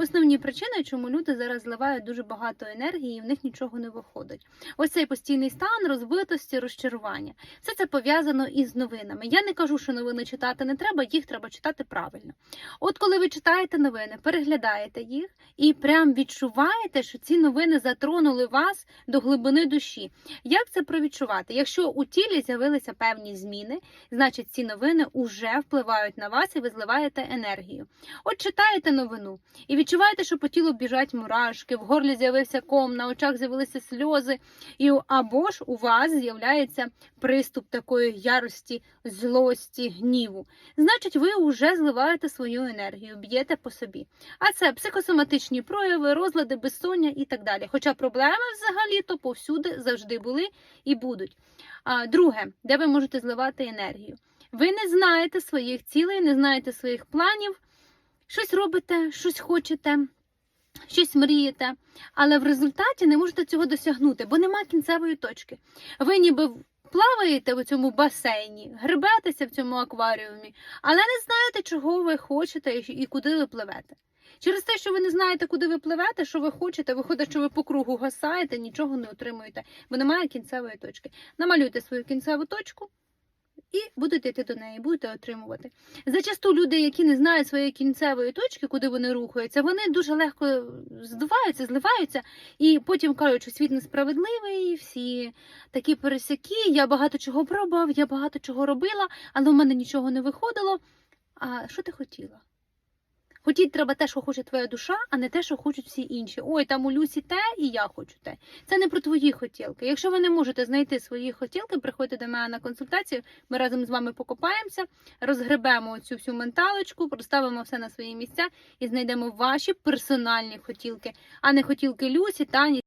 основні причини, чому люди зараз зливають дуже багато енергії, і в них нічого не виходить. Ось цей постійний стан розбитості, розчарування. Все це пов'язано із новинами. Я не кажу, що новини читати не треба, їх треба читати правильно. От коли ви читаєте новини, переглядаєте їх і прям відчуваєте, що ці новини затронули вас до глибини душі. Як це провідчувати? Якщо у тілі з'явилися певні зміни, значить ці новини вже впливають на вас і ви зливаєте енергію. От читаєте новину і відчуваєте, що по тілу біжать мурашки, в горлі з'явився ком, на очах з'явилися сльози, і або ж у вас з'являється приступ такої ярості, злості, гніву. Значить, ви вже зливаєте свою енергію, б'єте по собі. А це психосоматичні прояви, розлади, безсоння і так далі. Хоча проблеми взагалі то повсюди завжди були і будуть. А, друге, де ви можете зливати енергію. Ви не знаєте своїх цілей, не знаєте своїх планів, щось робите, щось хочете, щось мрієте, але в результаті не можете цього досягнути, бо нема кінцевої точки. Ви ніби плаваєте у цьому басейні, гребетеся в цьому акваріумі, але не знаєте, чого ви хочете і куди ви пливете. Через те, що ви не знаєте, куди ви пливете, що ви хочете, виходить, що ви по кругу гасаєте, нічого не отримуєте, бо немає кінцевої точки. Намалюйте свою кінцеву точку і будете йти до неї, будете отримувати. Зачасту люди, які не знають своєї кінцевої точки, куди вони рухаються, вони дуже легко здуваються, зливаються, і потім кажуть, що світ несправедливий, всі такі пересяки, я багато чого пробував, я багато чого робила, але в мене нічого не виходило. А що ти хотіла? Хотіть треба те, що хоче твоя душа, а не те, що хочуть всі інші. Ой, там у Люсі те, і я хочу те. Це не про твої хотілки. Якщо ви не можете знайти свої хотілки, приходьте до мене на консультацію. Ми разом з вами покопаємося, розгребемо цю всю менталочку, проставимо все на свої місця і знайдемо ваші персональні хотілки, а не хотілки Люсі, Тані.